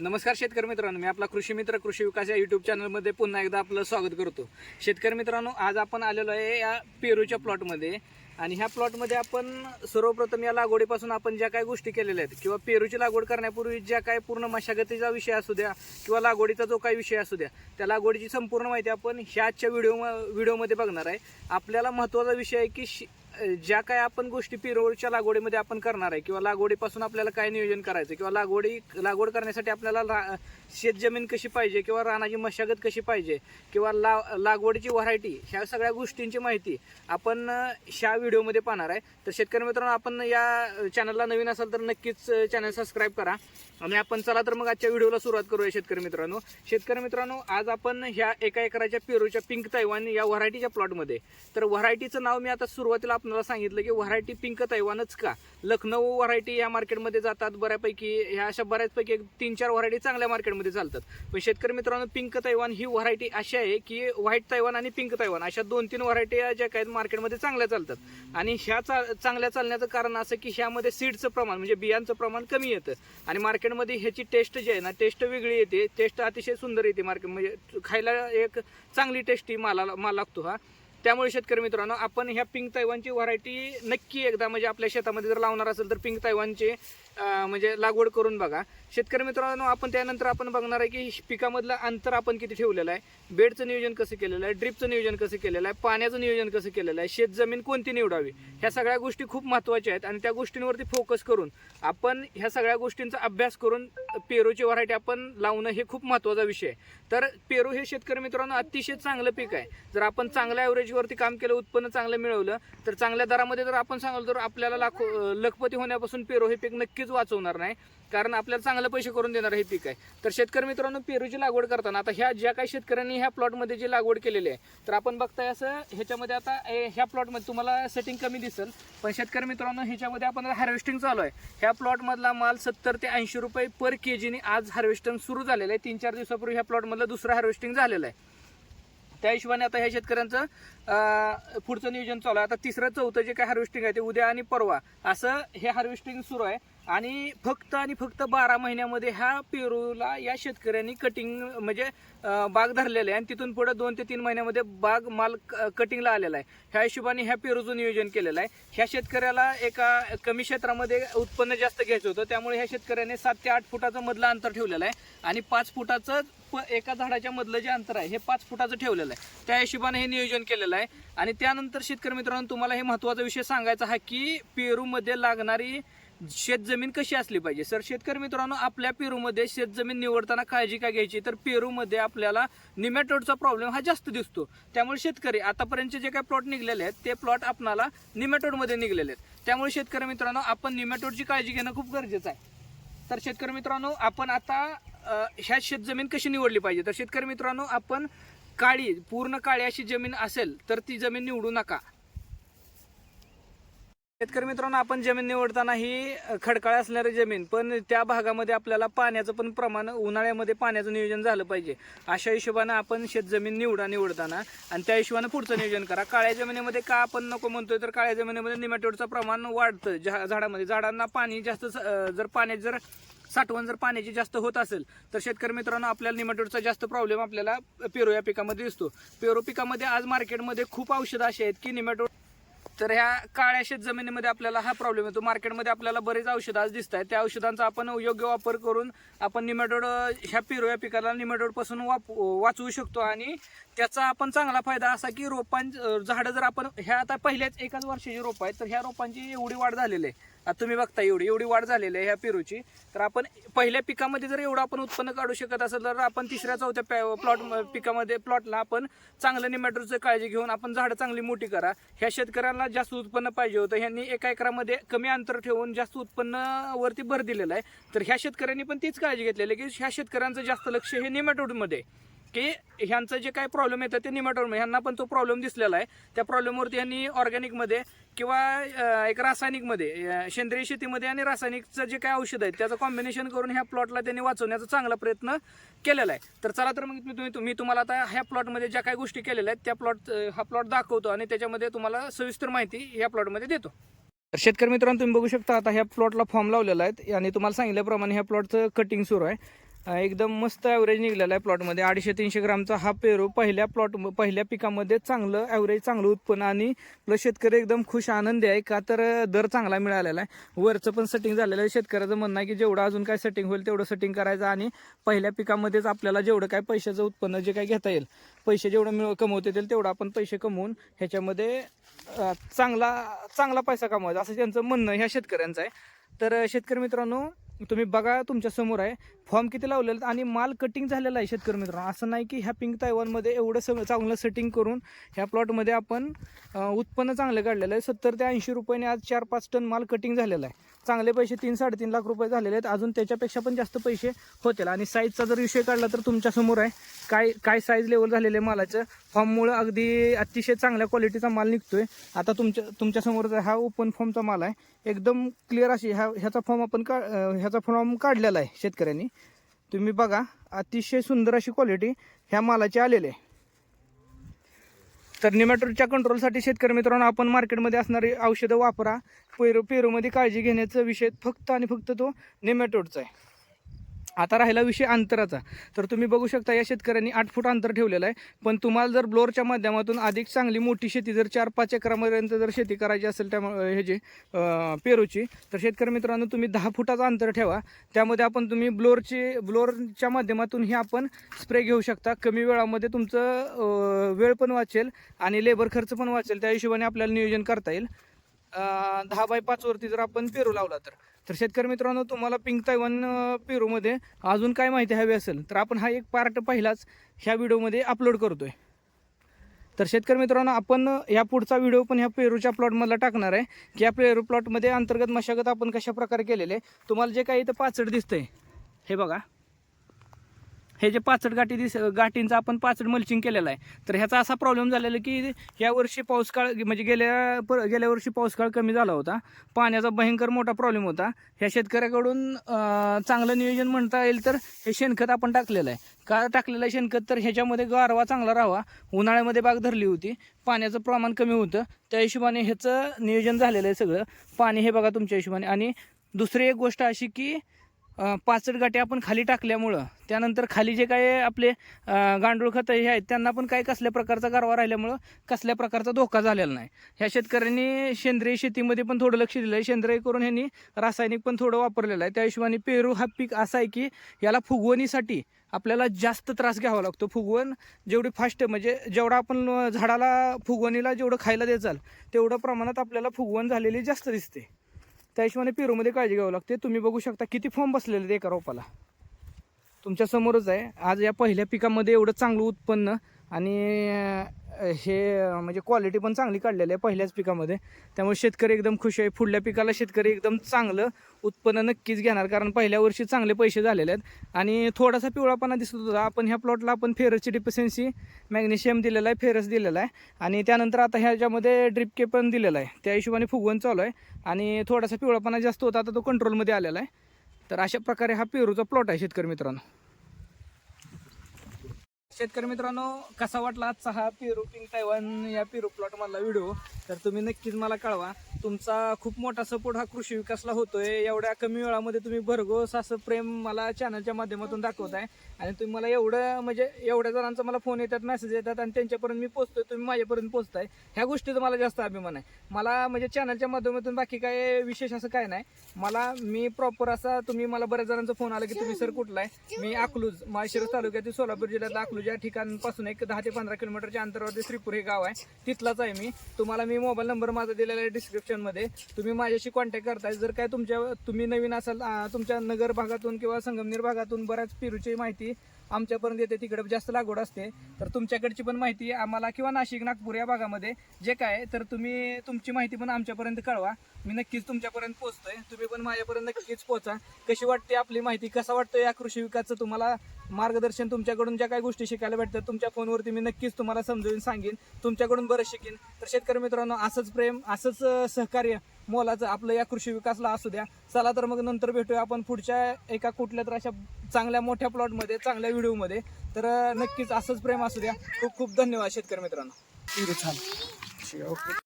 नमस्कार शेतकरी मित्रांनो मी आपला कृषी मित्र कृषी विकास या युट्यूब चॅनलमध्ये पुन्हा एकदा आपलं स्वागत करतो. शेतकरी मित्रांनो आज आपण आलेलो आहे या पेरूच्या प्लॉटमध्ये आणि ह्या प्लॉटमध्ये आपण सर्वप्रथम या लागवडीपासून आपण ज्या काही गोष्टी केलेल्या आहेत किंवा पेरूची लागवड करण्यापूर्वी ज्या काही पूर्ण मशागतीचा विषय असू द्या किंवा लागवडीचा जो काही विषय असू द्या त्या लागवडीची संपूर्ण माहिती आपण ह्या आजच्या व्हिडिओ व्हिडिओमध्ये बघणार आहे. आपल्याला महत्त्वाचा विषय आहे की ज्या काय आपण गोष्टी पिरोळच्या लागवडीमध्ये आपण करणार आहे किंवा लागवडीपासून आपल्याला काय नियोजन करायचं किंवा लागवडी लागवड करण्यासाठी आपल्याला रा- शेतजमीन कशी पाहिजे किंवा रानाची मशागत कशी पाहिजे किंवा ला लागवडीची व्हरायटी ह्या सगळ्या गोष्टींची माहिती आपण ह्या व्हिडिओमध्ये पाहणार आहे. तर शेतकरी मित्रांनो आपण या चॅनलला नवीन असाल तर नक्कीच चॅनल सबस्क्राईब करा. आणि आपण चला तर मग आजच्या व्हिडिओला सुरुवात करूया शेतकरी मित्रांनो. शेतकरी मित्रांनो आज आपण ह्या एका एकराच्या पेरूच्या पिंक तैवान या व्हरायटीच्या प्लॉटमध्ये. तर व्हरायटीचं नाव मी आता सुरुवातीला आपल्याला सांगितलं की व्हरायटी पिंक तैवानच का? लखनौ व्हरायटी या मार्केटमध्ये जातात बऱ्यापैकी. ह्या अशा बऱ्याचपैकी एक तीन चार व्हरायटी चांगल्या मार्केटमध्ये चालतात. पण शेतकरी मित्रांनो पिंक तैवान ही व्हरायटी अशी आहे की व्हाईट तैवान आणि पिंक तैवान अशा दोन तीन व्हरायटी ज्या काही मार्केटमध्ये चांगल्या चालतात. आणि ह्या चा चांगल्या चालण्याचं कारण असं की ह्यामध्ये सीडचं प्रमाण म्हणजे बियांचं प्रमाण कमी येतं. आणि मार्केटमध्ये ह्याची टेस्ट जी आहे ना टेस्ट वेगळी येते टेस्ट अतिशय सुंदर येते मार्केट म्हणजे खायला एक चांगली टेस्टी माला माल लागतो हा. त्यामुळे शेतकरी मित्रांनो आपण ह्या पिंक तैवानची व्हरायटी नक्की एकदा म्हणजे आपल्या शेतामध्ये जर लावणार असेल तर पिंक तैवानची म्हणजे लागवड करून बघा. शेतकरी मित्रांनो आपण त्यानंतर आपण बघणार आहे की पिकामधलं अंतर आपण किती ठेवलेलं आहे. बेडचं नियोजन कसं केलेलं आहे ड्रिपचं नियोजन कसं केलेलं आहे पाण्याचं नियोजन कसं केलेलं आहे शेत जमीन कोणती निवडावी ह्या सगळ्या गोष्टी खूप महत्त्वाच्या आहेत आणि त्या गोष्टींवरती फोकस करून आपण ह्या सगळ्या गोष्टींचा अभ्यास करून पेरूची व्हरायटी आपण लावणं हे खूप महत्त्वाचा विषय आहे. तर पेरू हे शेतकरी मित्रांनो अतिशय चांगलं पीक आहे. जर आपण चांगल्या ॲव्हरेजवरती काम केलं उत्पन्न चांगलं मिळवलं तर चांगल्या दरामध्ये जर आपण सांगाल तर आपल्याला लाखो लखपती होण्यापासून पेरू हे पीक नक्कीच वाचवणार नाही. कारण आपल्याला चांगले पैसे करून देणार हे पीक आहे. तर शेतकरी मित्रांनो पेरूची लागवड करताना आता ह्या ज्या काही शेतकऱ्यांनी ह्या प्लॉटमध्ये जी लागवड केलेली आहे तर आपण बघताय असं ह्याच्यामध्ये आता ए, ह्या प्लॉटमध्ये तुम्हाला सेटिंग कमी दिसेल पण शेतकरी मित्रांनो ह्याच्यामध्ये आपण हार्वेस्टिंग चालू आहे. ह्या प्लॉटमधला माल सत्तर ते ऐंशी रुपये पर के जीने आज हार्वेस्टिंग सुरू झालेलं आहे. तीन चार दिवसापूर्वी ह्या प्लॉटमधलं दुसरं हार्वेस्टिंग झालेलं आहे. त्या हिशोबाने आता ह्या शेतकऱ्यांचं पुढचं नियोजन चालू आहे. आता तिसरं चौथं जे काय हार्वेस्टिंग आहे ते उद्या आणि परवा असं हे हार्वेस्टिंग सुरू आहे. आणि फक्त आणि फक्त बारा महिन्यामध्ये ह्या पेरूला या शेतकऱ्यांनी कटिंग म्हणजे बाग धरलेलं आहे. आणि तिथून पुढे दोन ते तीन महिन्यामध्ये बाग माल क- कटिंगला आलेला आहे. ह्या हिशोबाने ह्या पेरूचं नियोजन केलेलं आहे. ह्या शेतकऱ्याला एका कमी क्षेत्रामध्ये उत्पन्न जास्त घ्यायचं होतं. त्यामुळे ह्या शेतकऱ्याने सात ते आठ फुटाचं मधलं अंतर ठेवलेलं आहे. आणि पाच फुटाचं प- एका झाडाच्या मधलं जे अंतर आहे हे पाच फुटाचं ठेवलेलं आहे. त्या हिशोबाने हे नियोजन केलेलं आहे. आणि त्यानंतर शेतकरी मित्रांनो तुम्हाला हे महत्त्वाचा विषय सांगायचा हा की पेरूमध्ये लागणारी शेतजमीन कशी असली पाहिजे? सर शेतकरी मित्रांनो आपल्या पेरूमध्ये शेतजमीन निवडताना काळजी काय घ्यायची? तर पेरूमध्ये आपल्याला निमॅटोडचा प्रॉब्लेम हा जास्त दिसतो. त्यामुळे शेतकरी आतापर्यंतचे जे काही प्लॉट निघलेले आहेत ते प्लॉट आपणाला निमॅटोडमध्ये निघलेले आहेत. त्यामुळे शेतकरी मित्रांनो आपण निमॅटोडची काळजी घेणं खूप गरजेचं आहे. तर शेतकरी मित्रांनो आपण आता ह्या शेतजमीन कशी निवडली पाहिजे? तर शेतकरी मित्रांनो आपण काळी पूर्ण काळी अशी जमीन असेल तर ती जमीन निवडू नका. शेतकरी मित्रांनो आपण जमीन निवडताना ही खडकाळ असणारी जमीन पण त्या भागामध्ये आपल्याला पाण्याचं पण प्रमाण उन्हाळ्यामध्ये पाण्याचं नियोजन झालं पाहिजे. अशा हिशोबानं आपण शेतजमीन निवडा निवडताना आणि त्या हिशोबानं पुढचं नियोजन करा. काळ्या जमिनीमध्ये का आपण नको म्हणतोय तर काळ्या जमिनीमध्ये निमॅटोडचं प्रमाण वाढतं. झा- झाडामध्ये झाडांना पाणी जास्त जर पाण्यात जर साठवण जर पाण्याची जास्त होत असेल तर शेतकरी मित्रांनो आपल्याला निमॅटोडचा जास्त प्रॉब्लेम आपल्याला पेरू या पिकामध्ये दिसतो. पेरू पिकामध्ये आज मार्केटमध्ये खूप औषधं अशी आहेत की निमॅटोड तर ह्या काळ्या शेत जमिनीमध्ये आपल्याला हा प्रॉब्लेम येतो. मार्केटमध्ये आपल्याला बरेच औषधं आज दिसत आहेत त्या औषधांचा आपण योग्य वापर करून आपण निमॅटोड ह्या पिरो या पिकाला निमॅटोडपासून वाप वाचवू शकतो आणि त्याचा आपण चांगला फायदा असा की रोपां झाडं जर आपण ह्या आता पहिल्याच एकाच वर्षाची रोपं आहेत तर ह्या रोपांची एवढी वाढ झालेली आहे. तुम्ही बघता एवढी एवढी वाढ झालेली आहे ह्या पेरूची. तर आपण पहिल्या पिकामध्ये जर एवढं आपण उत्पन्न काढू शकत असेल तर आपण तिसऱ्या चौथ्या प्लॉट पिकामध्ये प्लॉटला आपण चांगलं निमॅटरचं काळजी घेऊन आपण झाडं चांगली मोठी करा. ह्या शेतकऱ्यांना जास्त उत्पन्न पाहिजे होतं. ह्यांनी एका एकरामध्ये कमी अंतर ठेवून जास्त उत्पन्नावरती भर दिलेला आहे. तर ह्या शेतकऱ्यांनी पण तीच काळजी घेतलेली आहे की ह्या शेतकऱ्यांचं जास्त लक्ष हे निमॅटोडमध्ये आहे. की ह्यांचं जे काही प्रॉब्लेम येतात ते निमॅटोड ह्यांना पण तो प्रॉब्लेम दिसलेला आहे. त्या प्रॉब्लेमवरती यांनी ऑर्गॅनिकमध्ये किंवा एक रासायनिकमध्ये सेंद्रिय शेतीमध्ये आणि रासायनिकचं जे काही औषध आहे त्याचं कॉम्बिनेशन करून ह्या प्लॉटला त्यांनी वाचवण्याचा चांगला प्रयत्न केलेला आहे. तर चला तर मग मी तुम्ही तुम्ही तुम्हाला आता ह्या प्लॉटमध्ये ज्या काही गोष्टी केलेल्या आहेत त्या प्लॉट हा प्लॉट दाखवतो आणि त्याच्यामध्ये तुम्हाला सविस्तर माहिती ह्या प्लॉटमध्ये देतो. तर शेतकरी मित्रांनो तुम्ही बघू शकता आता ह्या प्लॉटला फॉर्म लावलेला आहे आणि तुम्हाला सांगितल्याप्रमाणे ह्या प्लॉटचं कटिंग सुरू आहे. एकदम मस्त ॲव्हरेज निघलेला आहे प्लॉटमध्ये अडीचशे तीनशे ग्रामचा हा पेरू पहिल्या प्लॉट पहिल्या पिकामध्ये चांगलं ॲव्हरेज चांगलं उत्पन्न आणि प्लस शेतकरी एकदम खुश आनंदी आहे. का तर दर चांगला मिळालेला आहे. वरचं पण सेटिंग झालेलं आहे. शेतकऱ्याचं म्हणणं आहे की जेवढं अजून काय सेटिंग होईल तेवढं सेटिंग करायचं आणि पहिल्या पिकामध्येच आपल्याला जेवढं काय पैशाचं उत्पन्न जे काय घेता येईल पैसे जेवढं मिळ कमवता येतील तेवढं आपण पैसे कमवून ह्याच्यामध्ये चांगला चांगला पैसा कमवायचा. असं त्यांचं म्हणणं ह्या शेतकऱ्यांचं आहे. तर शेतकरी मित्रांनो तुम्ही बघा तुमच्यासमोर आहे. फॉर्म किती लावलेलं आणि माल कटिंग झालेला आहे शेतकरी मित्रांनो. असं नाही की ह्या पिंक तायवानमध्ये एवढं सगळं चांगलं सेटिंग करून ह्या प्लॉटमध्ये आपण उत्पन्न चांगलं काढलेलं आहे. सत्तर ते ऐंशी रुपयाने आज चार पाच टन माल कटिंग झालेला आहे. चांगले पैसे तीन साडेतीन लाख रुपये झालेले आहेत. अजून त्याच्यापेक्षा पण जास्त पैसे होतील. आणि साईजचा जर विषय काढला तर तुमच्यासमोर आहे. काय काय साईज लेवल झालेलं आहे मालाचं? फॉर्ममुळं अगदी अतिशय चांगल्या क्वालिटीचा माल निघतोय. आता तुमच्या तुमच्यासमोरचा हा ओपन फॉर्मचा माल आहे एकदम क्लिअर अशी ह्या ह्याचा फॉर्म आपण का ह्याचा फॉर्म काढलेला आहे शेतकऱ्यांनी. तुम्ही बघा अतिशय सुंदर अशी क्वालिटी ह्या मालाची आलेली आहे. तर निमॅटोडच्या कंट्रोलसाठी शेतकरी मित्रांनो आपण मार्केटमध्ये असणारी औषधं वापरा. पेरू पेरूमध्ये काळजी घेण्याचा विषय फक्त आणि फक्त तो निमॅटोडचा आहे. आता राहिला विषय अंतराचा. तर तुम्ही बघू शकता या शेतकऱ्यांनी आठ फूट अंतर ठेवलेलं आहे. पण तुम्हाला जर ब्लोअरच्या माध्यमातून अधिक चांगली मोठी शेती जर चार पाच एकरापर्यंत जर शेती करायची असेल त्या हे जे पेरूची तर शेतकरी मित्रांनो तुम्ही दहा फुटाचं अंतर ठेवा. त्यामध्ये आपण तुम्ही ब्लोअरची ब्लोअरच्या माध्यमातून हे आपण स्प्रे घेऊ शकता. कमी वेळामध्ये तुमचं वेळ पण वाचेल आणि लेबर खर्च पण वाचेल. त्या हिशोबाने आपल्याला नियोजन करता येईल. दहा बाय पाचवरती जर आपण पेरू लावला तर. तर शेतकरी मित्रांनो तुम्हाला पिंक तैवान पेरूमध्ये अजून काय माहिती हवी असेल तर आपण हा एक पार्ट पहिलाच ह्या व्हिडिओमध्ये अपलोड करतोय तर शेतकरी मित्रांनो आपण या पुढचा व्हिडिओ पण ह्या पेरूच्या प्लॉटमधला टाकणार आहे की या पेरू प्लॉटमध्ये अंतर्गत मशागत आपण कशा प्रकारे केलेले आहे. तुम्हाला जे काही इथं पाचड दिसतंय हे बघा हे जे पाचड गाठी दिस गाठींचं आपण पाचड मल्चिंग केलेलं आहे. तर ह्याचा असा प्रॉब्लेम झालेला की या वर्षी पाऊस काळ म्हणजे गेल्या पर गेल्या वर्षी पाऊस काळ कमी झाला होता. पाण्याचा भयंकर मोठा प्रॉब्लेम होता. ह्या शेतकऱ्याकडून चांगलं नियोजन म्हणता येईल तर हे शेणखत आपण टाकलेलं आहे. का टाकलेलं आहे शेणखत तर ह्याच्यामध्ये गारवा चांगला राहावा. उन्हाळ्यामध्ये बाग धरली होती. पाण्याचं प्रमाण कमी होतं. त्या हिशोबाने ह्याचं नियोजन झालेलं आहे सगळं. पाणी हे बघा तुमच्या हिशोबाने. आणि दुसरी एक गोष्ट अशी की पाचट गाठी आपण खाली टाकल्यामुळं त्यानंतर खाली जे काय आपले गांडूळ खतं हे आहेत त्यांना पण काही कसल्या प्रकारचा गारवा राहिल्यामुळं कसल्या प्रकारचा धोका झालेला नाही. ह्या शेतकऱ्यांनी सेंद्रिय शेतीमध्ये पण थोडं लक्ष दिलं आहे सेंद्रिय करून ह्यांनी रासायनिक पण थोडं वापरलेलं आहे. त्या हिशोबाने पेरू हा पीक असा आहे की याला फुगवणीसाठी आपल्याला जास्त त्रास घ्यावा लागतो. फुगवण जेवढी फास्ट म्हणजे जेवढा आपण झाडाला फुगवणीला जेवढं खायला देचाल तेवढं प्रमाणात आपल्याला फुगवण झालेली जास्त दिसते. त्या हिशोबाने पेरूमध्ये काळजी घ्यावी लागते. तुम्ही बघू शकता किती फॉर्म बसलेले आहेत एका रोपाला. तुमच्यासमोरच आहे. आज या पहिल्या पिकामध्ये एवढं चांगलं उत्पन्न आणि हे म्हणजे क्वालिटी पण चांगली काढलेली आहे पहिल्याच पिकामध्ये. त्यामुळे शेतकरी एकदम खुश आहे. पुढल्या पिकाला शेतकरी एकदम चांगलं उत्पन्न नक्कीच घेणार कारण पहिल्या वर्षी चांगले पैसे झालेले आहेत. आणि थोडासा पिवळापणा दिसत होता. आपण ह्या प्लॉटला आपण फेरसची डिफिशियन्सी मॅग्नेशियम दिलेला आहे फेरस दिलेला आहे. आणि त्यानंतर आता ह्याच्यामध्ये ड्रिप के पण दिलेला आहे त्या हिशोबाने फुगवण चालू आहे. आणि थोडासा पिवळापणा जास्त होता आता तो कंट्रोलमध्ये आलेला आहे. तर अशा प्रकारे हा पेरूचा प्लॉट आहे शेतकरी मित्रांनो. शेतकरी मित्रांनो कसा वाटला आजचा हा पेरू पिंक तैवान या पेरू प्लॉट मधला व्हिडिओ तर तुम्ही नक्कीच मला कळवा. तुमचा खूप मोठा सपोर्ट हा कृषी विकासला होतोय. एवढ्या कमी वेळामध्ये तुम्ही भरघोस असं प्रेम मला चॅनलच्या माध्यमातून दाखवताय. आणि तुम्ही मला एवढं म्हणजे एवढ्या जणांचा मला फोन येतात मेसेज येतात आणि त्यांच्यापर्यंत मी पोहोचतोय तुम्ही माझ्यापर्यंत पोहोचताय. ह्या गोष्टीचा मला जास्त अभिमान आहे. मला म्हणजे चॅनलच्या माध्यमातून बाकी काय विशेष असं काय नाही. मला मी प्रॉपर असा तुम्ही मला बऱ्याच जणांचा फोन आला की तुम्ही सर कुठला आहे मी अकलूज माळशिरस तालुक्यातील सोलापूर जिल्ह्यातला अकलूज. या ठिकाणपासून एक दहा ते पंधरा किलोमीटरच्या अंतरावरती श्रीपूर हे गाव आहे. तिथलाच आहे मी. तुम्हाला मी मोबाईल नंबर माझा दिलेला आहे डिस्क्रिप्शन मध्ये तुम्ही माझ्याशी कॉन्टॅक्ट करताय. जर काय तुमच्या तुम्ही नवीन असाल तुमच्या नगर भागातून किंवा संगमनेर भागातून बऱ्याच पेरूची माहिती आमच्यापर्यंत येते. तिकडे जास्त लागवड असते. तर तुमच्याकडची पण माहिती आम्हाला किंवा नाशिक नागपूर या भागामध्ये जे काय आहे, तर तुम्ही तुमची माहिती पण आमच्यापर्यंत कळवा. मी नक्कीच तुमच्यापर्यंत पोहोचतोय. तुम्ही पण माझ्यापर्यंत नक्कीच पोहोचा. कशी वाटते आपली माहिती? कसा वाटतं या कृषी विकासचं तुम्हाला? मार्गदर्शन तुमच्याकडून ज्या काही गोष्टी शिकायला भेटतात तुमच्या फोनवरती मी नक्कीच तुम्हाला समजून सांगेन. तुमच्याकडून बरं शिकेन. तर शेतकरी मित्रांनो असंच प्रेम असंच सहकार्य मोलाचं आपलं या कृषी विकासला असू द्या. चला तर मग नंतर भेटूया आपण पुढच्या एका कुठल्या तर अशा चांगल्या मोठ्या प्लॉटमध्ये चांगल्या व्हिडिओमध्ये. तर नक्कीच असंच प्रेम असू द्या. खूप खूप धन्यवाद शेतकरी मित्रांनो. ओके.